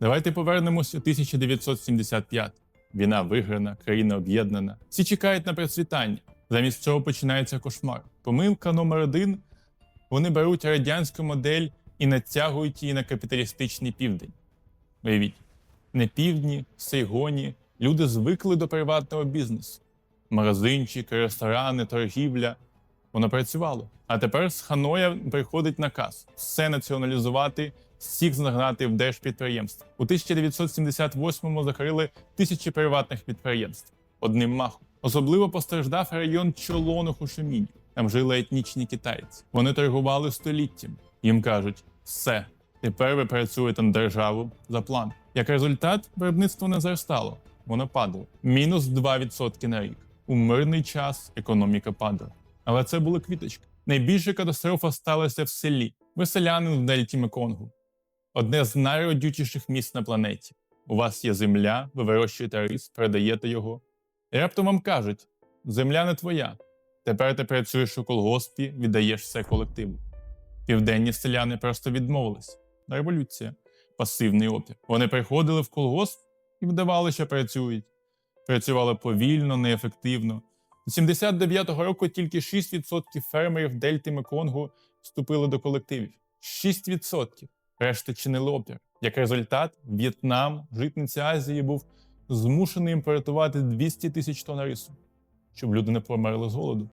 Давайте повернемось у 1975. Війна виграна, країна об'єднана. Всі чекають на процвітання. Замість цього починається кошмар. Помилка номер один: вони беруть радянську модель і натягують її на капіталістичний південь. Уявіть, на півдні, в Сейгоні люди звикли до приватного бізнесу. Магазинчики, ресторани, торгівля. Воно працювало. А тепер з Ханоя приходить наказ все націоналізувати, всіх загнати в держпідприємство. У 1978-му закрили тисячі приватних підприємств одним махом. Особливо постраждав район Чолону Хушимінь. Там жили етнічні китайці. Вони торгували століттям. Їм кажуть: все, тепер ви працюєте на державу за план. Як результат, виробництво не зростало, воно падало. Мінус 2% на рік. У мирний час економіка падала. Але це були квіточки. Найбільша катастрофа сталася в селі. Ви селянин в дельті Меконгу. Одне з найродючіших місць на планеті. У вас є земля, ви вирощуєте рис, продаєте його. І раптом вам кажуть: земля не твоя. Тепер ти працюєш у колгоспі, віддаєш все колективу. Південні селяни просто відмовились. Революція, пасивний опір. Вони приходили в колгосп і вдавали, що працюють. Працювали повільно, неефективно. З 79-го року тільки 6% фермерів Дельти Меконгу вступили до колективів. 6%. Решта чинили опір. Як результат, В'єтнам, житниця Азії, був змушений імпортувати 200 тисяч тонн рису, щоб люди не померли з голоду.